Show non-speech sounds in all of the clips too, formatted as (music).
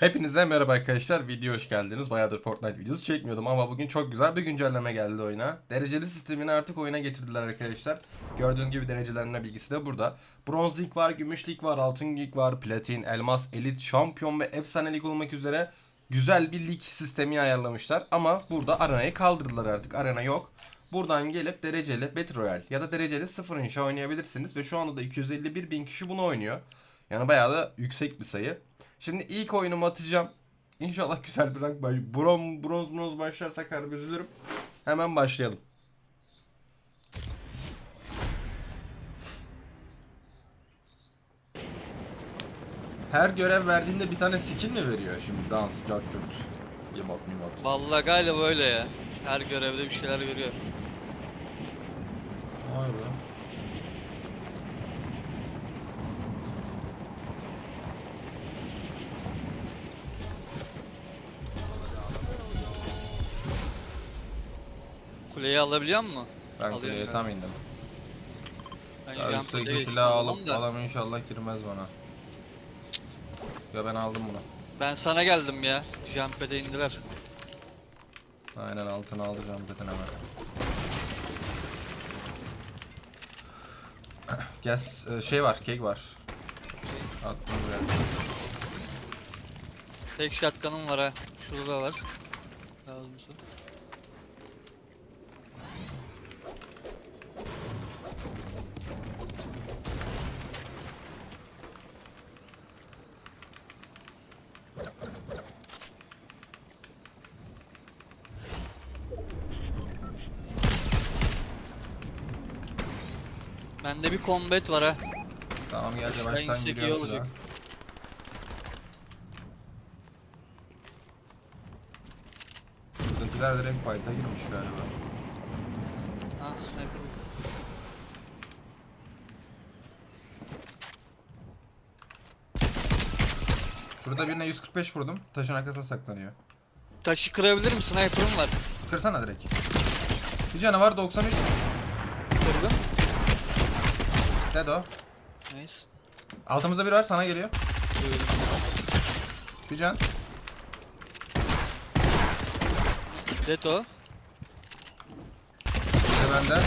Hepinize merhaba arkadaşlar. Video hoş geldiniz. Bayağıdır Fortnite videosu çekmiyordum ama bugün çok güzel bir güncelleme geldi oyuna. Dereceli sistemini artık oyuna getirdiler arkadaşlar. Gördüğünüz gibi derecelenme bilgisi de burada. Bronz lig var, gümüş lig var, altın lig var, platin, elmas, elit, şampiyon ve efsane lig olmak üzere güzel bir lig sistemi ayarlamışlar. Ama burada arenayı kaldırdılar artık. Arena yok. Buradan gelip dereceli Battle Royale ya da dereceli 0 inşa oynayabilirsiniz. Ve şu anda da 251 bin kişi bunu oynuyor. Yani bayağı da yüksek bir sayı. Şimdi ilk oyunumu atacağım. İnşallah güzel bir rank baş... Bron, bronz bronz başlarsak harbi üzülürüm. Hemen başlayalım. Her görev verdiğinde bir tane skin mi veriyor şimdi? Dans, cartçurt, yemot, mimot. Vallahi galiba öyle ya. Her görevde bir şeyler veriyor. Vay be. Kuleyi alabiliyor mu? Ben Alıyorum kuleye ben. tam indim. Ben Ya üstteki geçtim silahı alıp da. alam inşallah girmez bana. Ya ben aldım bunu. Ben sana geldim ya. Jump pad'e indiler. Aynen altına alacağım zaten hemen. (clears throat) Gas e, şey var, kek var. Attım buraya. Tek shotgun'ım var ha. Şurada da var. Lazımsa. Bende bir combat var ha. Tamam gel Aşağı baştan insek iyi giriyorum olacak. size. Buradakiler direkt fight'a girmiş galiba. Ha sniper. Şurada birine 145 vurdum. Taşın arkasına saklanıyor. Taşı kırabilir misin? Sniper'ım var. Kırsana direkt. Bir canavar 93. Kırdım. Dead o. Nice. Altımızda biri var sana geliyor. Bir can. Deto. Bir de bende.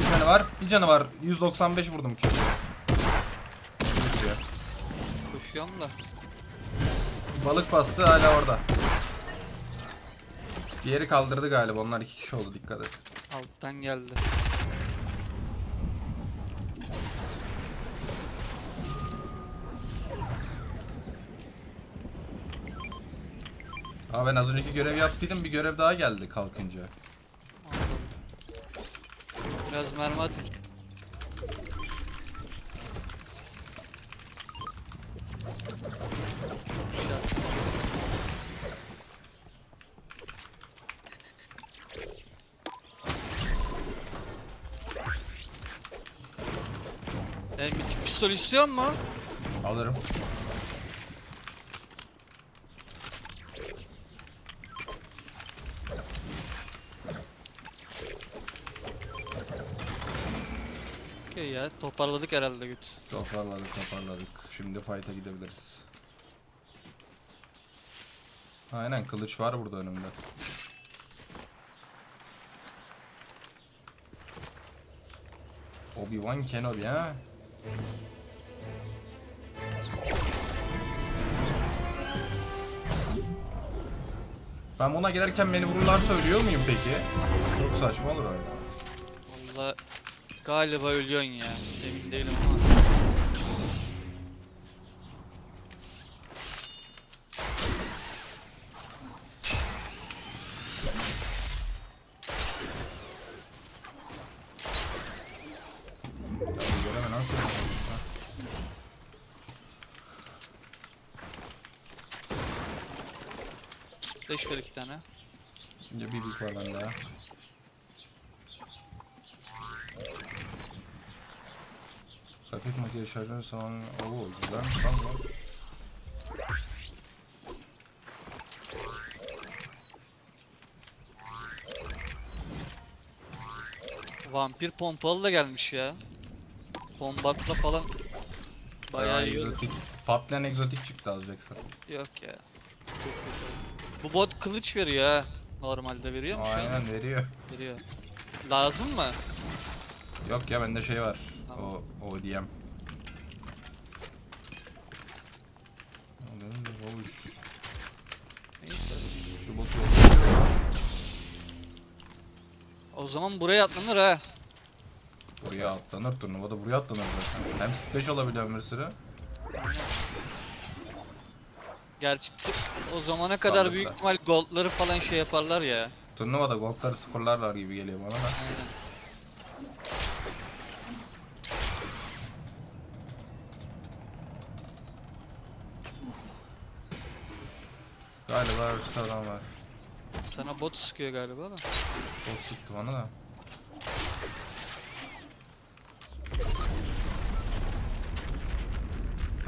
Bir canı var. Bir canı var. 195 vurdum ki. Koşuyorum da. Balık bastı hala orada. Diğeri kaldırdı galiba. Onlar iki kişi oldu dikkat et. Alttan geldi. Ama ben az önceki görev yaptıydım. Bir görev daha geldi kalkınca. Biraz mermi atayım. E, mitik pistol istiyor mu? Alırım. Okey ya toparladık herhalde güç. Toparladık toparladık. Şimdi fight'a gidebiliriz. Aynen kılıç var burada önümde. Obi-Wan Kenobi ha. Ben buna girerken beni vururlar söylüyor muyum peki? Çok saçma olur öyle. Valla galiba ölüyorsun ya. Emin değilim ama. Leş ver iki tane. Şimdi bir büyük var bende Sakit makyaj şarjör salonu. Oo güzelmiş lan bu. Vampir pompalı da gelmiş ya. Kombatla falan bayağı iyi egzotik. Patlayan egzotik çıktı alacaksın. Yok ya. Çok kötü. Bu bot kılıç veriyor ha. Normalde veriyor mu şu an? Aynen veriyor. Veriyor. Lazım mı? Yok ya bende şey var. O ODM. Oğlum, Neyse. Şu botu O zaman buraya atlanır ha. buraya atlanır turnuvada buraya atlanır zaten. Hem splash olabiliyor bir sürü. Gerçi o zamana kadar Kaldık büyük ihtimal goldları falan şey yaparlar ya. Turnuvada goldları sıfırlarlar gibi geliyor bana da. Aynen. Galiba üstte adam var. Sana bot sıkıyor galiba da. Bot sıktı bana da.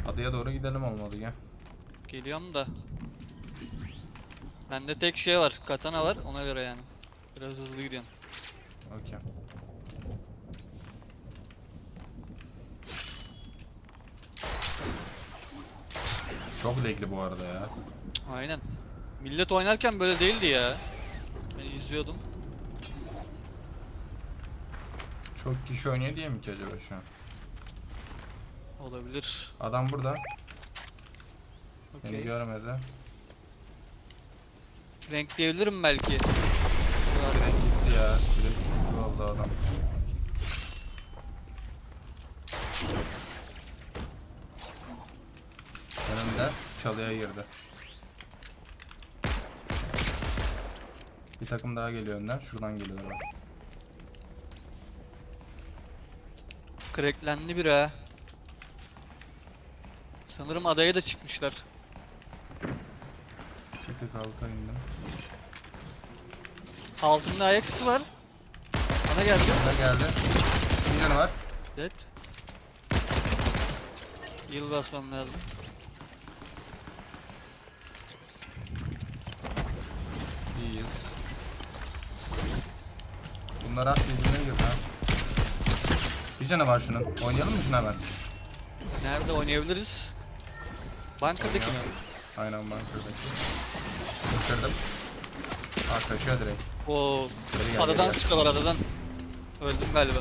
Adaya doğru gidelim olmadı ya. Geliyorum da. Bende tek şey var. Katana var. Ona göre yani. Biraz hızlı gidiyorum. Okey. Çok lagli bu arada ya. Aynen. Millet oynarken böyle değildi ya. Ben izliyordum. Çok kişi oynuyor diye mi ki acaba şu an? Olabilir. Adam burada. Beni Okey. görmedi. Renkleyebilirim belki. Direkt gitti ya. Direkt gitti vallahi adam. Önümde çalıya girdi. Bir takım daha geliyor önden. Şuradan geliyorlar. bak. Cracklendi bir ha. Sanırım adaya da çıkmışlar. Bir tık alta indim. Altında ayak sesi var. Bana geldi. Ne geldi? Canı var. Dead. Yıl basmam lazım. İyiyiz. Bunlar at birbirine girdi ha. Bir canı var şunun. Oynayalım mı şunu hemen? Nerede oynayabiliriz? Bankadaki mi? Aynen bankördeki. Kaçırdım. Aa kaçıyor direkt. Oo. Geri gel, Adadan gel. sıkıyorlar adadan. Öldüm galiba.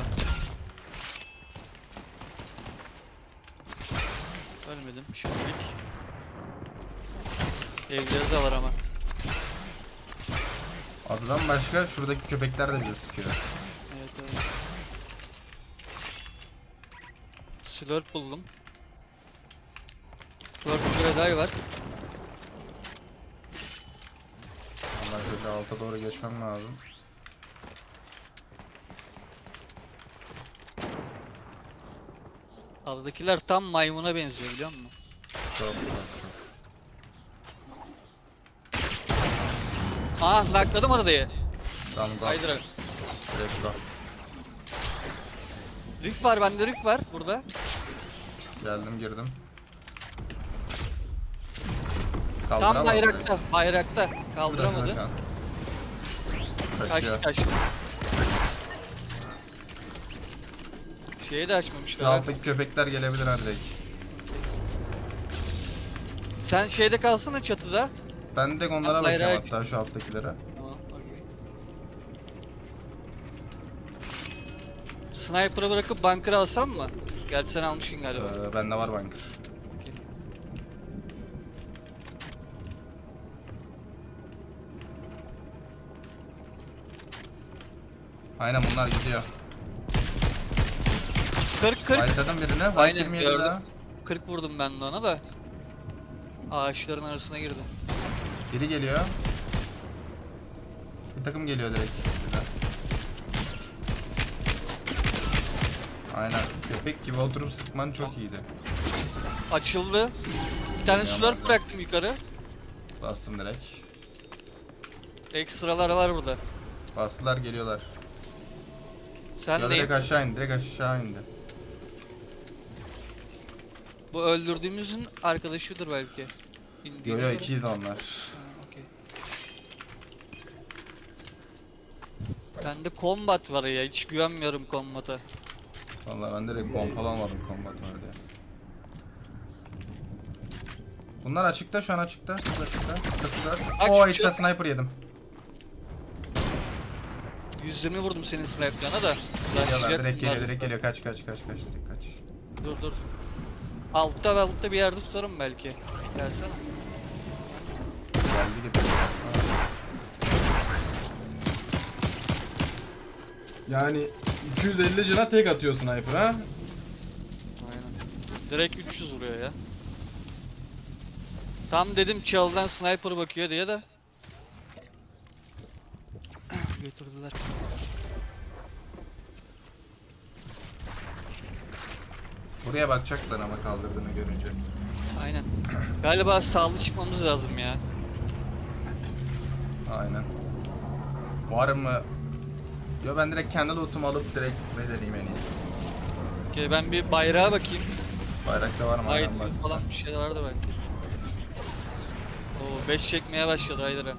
Ölmedim şimdilik. Evleri de var ama. Adadan başka şuradaki köpekler de bizi sıkıyor. Evet evet. Slurp buldum. Slurp bir daha var. Allah şöyle alta doğru geçmem lazım. Adadakiler tam maymuna benziyor biliyor musun? Çok çok Aa nakladım adayı. Tamam. Haydi. Direkt go. Rift var bende rift var burada. Geldim girdim. Tam Kaldıramadım bayrakta. Bayrakta. Kaldıramadı. an. Kaçtı Kaçıyor. kaçtı. Şeyi de Şu açmamışlar. ha. alttaki köpekler gelebilir ha direkt. Sen şeyde kalsana çatıda. Ben de onlara bayrağı bakıyorum hatta şu alttakilere. Tamam, okey. Sniper'ı bırakıp bunker alsam mı? Gerçi sen almışsın galiba. Ee, bende var bunker. Okey. Aynen bunlar gidiyor. 40 40 Bayıldım birine. White Aynen, 27 gördüm. daha. 40 vurdum ben de ona da. Ağaçların arasına girdim. Biri geliyor. Bir takım geliyor direkt. Aynen. Köpek gibi oturup sıkman çok iyiydi. Açıldı. Bir tane slurp bıraktım yukarı. Bastım direkt. Ekstralar var burada. Bastılar geliyorlar. Sen ya de direkt aşağı indi. Direkt aşağı indi. bu öldürdüğümüzün arkadaşıdır belki. Yo yo ikiydi onlar. Ha, okey. Bende combat var ya hiç güvenmiyorum combat'a. Vallahi ben direkt pompalı almadım combat var diye. Bunlar açıkta şu an açıkta. Çok açıkta. Kısılar. Aç Oo çok- sniper yedim. 120 vurdum senin sniper'ına da. Geliyorlar Başlayacak direkt geliyor bunlar. direkt geliyor. Kaç kaç kaç kaç direkt kaç. Dur dur. Altta ve altta bir yerde tutarım belki. Gelsene. Geldi gitti. Yani 250 cana tek atıyor sniper ha. Aynen. Direkt 300 vuruyor ya. Tam dedim çalıdan sniper bakıyor diye de. (clears throat) Götürdüler. Buraya bakacaklar ama kaldırdığını görünce. Aynen. Galiba sağlı çıkmamız lazım ya. Aynen. Var mı? Yo ben direkt kendi lootumu alıp direkt deneyim en iyisi. Gel ben bir bayrağa bakayım. Bayrakta var mı? Hayır Aynen bak. falan bir şey vardı belki. Oo 5 çekmeye başladı Haydar'a.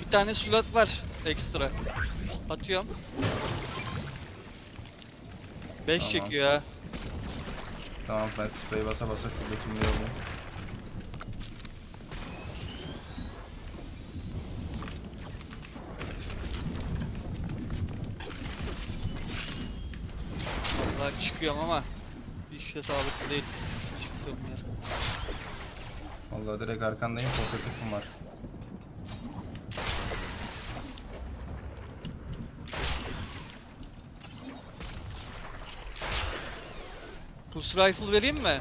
Bir tane slot var ekstra. Atıyorum. 5 Tamam. çekiyor ha. Tamam ben sprey basa basa şu lootumu alayım. Çıkıyorum ama hiç de sağlıklı değil. Çıktığım yer. Vallahi direkt arkandayım portatifim var. Pulse rifle vereyim mi?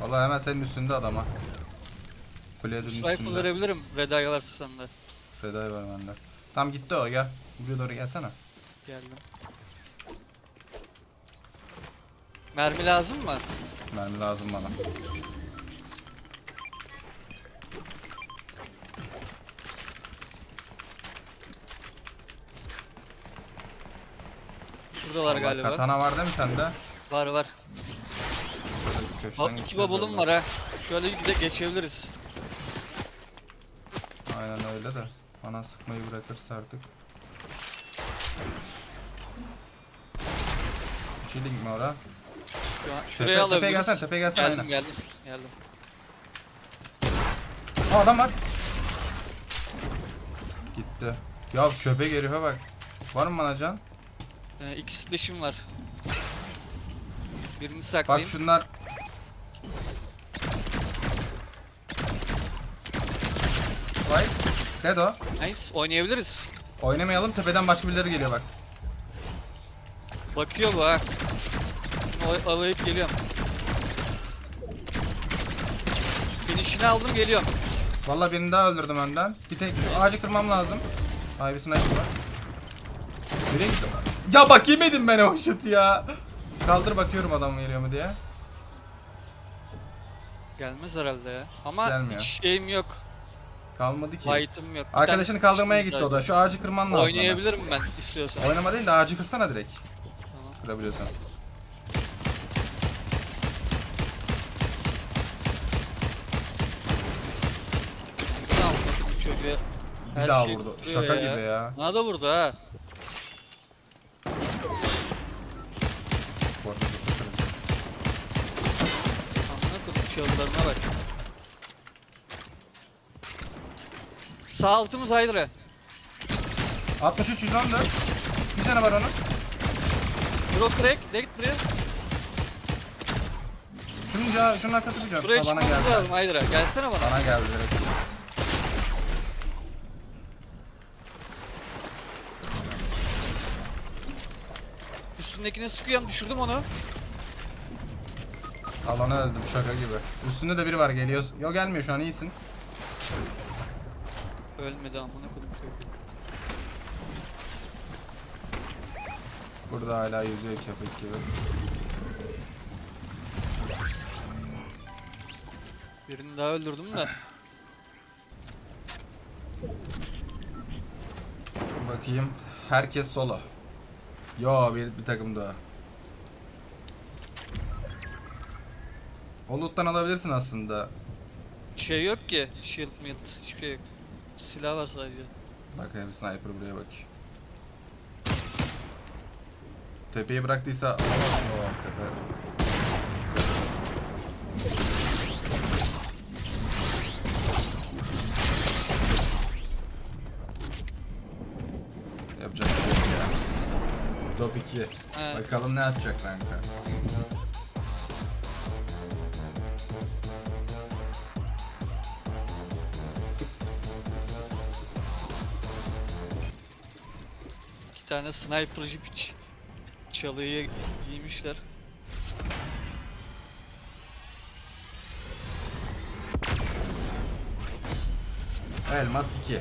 Vallahi hemen senin üstünde adama. Pulse üstünde. rifle verebilirim. Red Eye varsa sende. Freda'yı var bende. Tam gitti o gel. Buraya doğru gelsene. Geldim. Mermi lazım mı? Mermi lazım bana. Şuradalar galiba. Katana var değil mi sende? Var var. Bak iki oradan. var ha. Şöyle bir de geçebiliriz. Aynen öyle de. Bana sıkmayı bırakırsa artık. Chilling mi ora? Şu an Tepe- şuraya tepeye alabiliriz. gelsene, tepeye gelsene, Geldim aynen. geldim. Geldim. Aa adam var. Gitti. Ya köpek herife bak. Var mı bana can? Ee, iki splash'im var. Birini Bak saklayayım. şunlar. Vay. Dead o. Nice. Oynayabiliriz. Oynamayalım tepeden başka birileri geliyor bak. Bakıyor bu ha. Bunu alayıp geliyorum. Finish'ini aldım geliyorum. Vallahi birini daha öldürdüm önden. Bir tek şu ağacı kırmam lazım. Ay bir sniper var. Nereye gitti? Ya bak yemedim ben o şut ya. Kaldır bakıyorum adam geliyor mu diye. Gelmez herhalde ya. Ama Gelmiyor. hiç şeyim yok. Kalmadı ki. Fight'ım yok. Bir Arkadaşını tane kaldırmaya gitti o sadece. da. Şu ağacı kırman lazım. Oynayabilirim ben istiyorsan. Oynama değil de ağacı kırsana direkt. Tamam. Kırabiliyorsan. Tamam. Bu çocuğa Bir her daha şey vurdu. tutturuyor Şaka gibi ya. Bana da vurdu ha. Bu arada kötü. Amına koyayım çalılarına bak. Sağ altımız Hydra. 63 114. Bir tane var onun. Bro crack. De git buraya. Şunun, ca- şunun arkası bir can. Şuraya Ha, bana çıkmamız geldi. lazım Hydra. Gelsene bana. Bana geldi direkt. Üstündekine sıkıyorum. Düşürdüm onu. Alana öldüm şaka gibi. Üstünde de biri var geliyor. Yo gelmiyor şu an iyisin. Ölmedi amına koydum çocuğu. Burada hala yüzüyor köpek gibi. Birini daha öldürdüm de. Bakayım. Herkes solo. Yo bir, bir takım daha. O loot'tan alabilirsin aslında. Şey yok ki. Shield mild. Hiçbir şey yok. Silah var sadece. Bak bir sniper buraya bak. Tepeyi bıraktıysa alamaz mı o tepe? 2. He. Bakalım ne atacak kanka. İki tane sniper'cı piç. Çalıyı giymişler. Elmas 2.